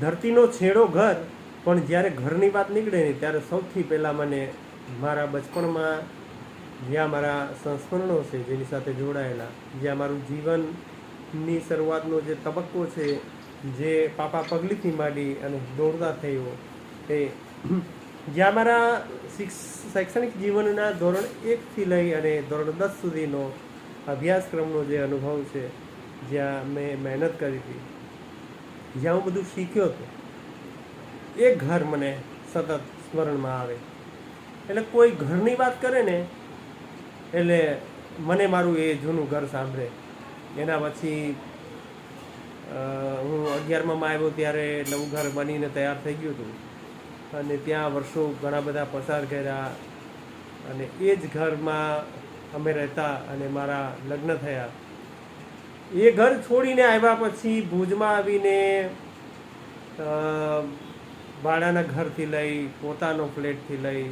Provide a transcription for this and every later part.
ધરતીનો છેડો ઘર, પણ જ્યારે ઘરની વાત નીકળે ને ત્યારે સૌથી પહેલાં મને મારા બચપણમાં જ્યાં મારા સંસ્મરણો છે, જેની સાથે જોડાયેલા, જ્યાં મારું જીવનની શરૂઆતનો જે તબક્કો છે, જે પાપા પગલીથી માંડી અને દોડતા થયો, એ જ્યાં મારા શૈક્ષણિક જીવનના ધોરણ એકથી લઈ અને ધોરણ દસ સુધીનો અભ્યાસક્રમનો જે અનુભવ છે, જ્યાં મેં મહેનત કરી હતી. જ્યાં હું બધું શીખ્યો હતો, એ ઘર મને સતત સ્મરણમાં આવે. એટલે કોઈ ઘરની વાત કરે ને, એટલે મને મારું એ જૂનું ઘર સાંભળે. એના પછી હું અગિયારમાં આવ્યો ત્યારે નવું ઘર બનીને તૈયાર થઈ ગયું હતું. અને ત્યાં વર્ષો ઘણા બધા પસાર કર્યા. અને એ જ ઘરમાં અમે રહેતા અને મારા લગ્ન થયા. એ ઘર છોડીને આવ્યા પછી ભુજમાં આવીને ભાડાના ઘરથી લઈ, પોતાનો ફ્લેટથી લઈ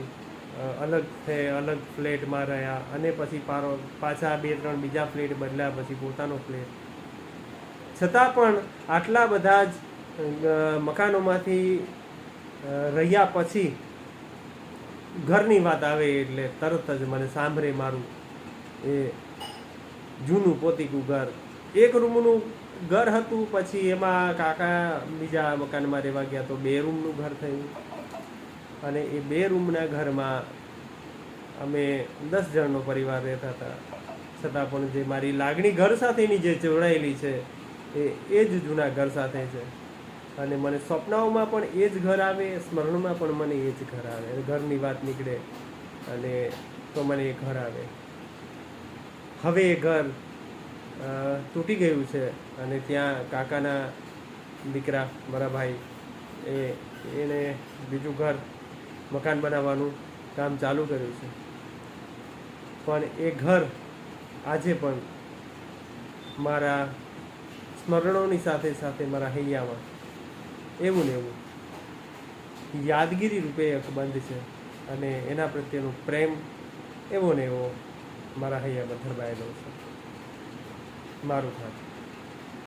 અલગ થઈ અલગ ફ્લેટમાં રહ્યા અને પછી પારો, પાછા બે ત્રણ બીજા ફ્લેટ બદલ્યા પછી પોતાનો ફ્લેટ. છતાં પણ આટલા બધા જ મકાનોમાંથી રહ્યા પછી ઘરની વાત આવે એટલે તરત જ મને સાંભળે મારું એ જૂનું પોતીકું ઘર. એક રૂમનું ઘર હતું, પછી એમાં કાકા બીજા મકાનમાં રહેવા ગયા તો બે રૂમનું ઘર થયું. અને એ બે રૂમના ઘરમાં અમે દસ જણનો પરિવાર રહેતા હતા. છતાં પણ જે મારી લાગણી ઘર સાથેની જે જોડાયેલી છે, એ એ જ જૂના ઘર સાથે છે. અને મને સ્વપ્નાઓમાં પણ એ જ ઘર આવે, સ્મરણમાં પણ મને એ જ ઘર આવે. ઘરની વાત નીકળે, અને તો મને એ ઘર આવે. હવે એ ઘર તૂટી ગયું છે અને ત્યાં કાકાના દીકરા, મારા ભાઈ, એ એને બીજું ઘર, મકાન બનાવવાનું કામ ચાલુ કર્યું છે. પણ એ ઘર આજે પણ મારા સ્મરણોની સાથે સાથે મારા હૈયામાં એવું ને એવું યાદગીરી રૂપે અકબંધ છે અને એના પ્રત્યેનો પ્રેમ એવો ને એવો મારા હૈયામાં ધરબાયેલો છે. મારું થાય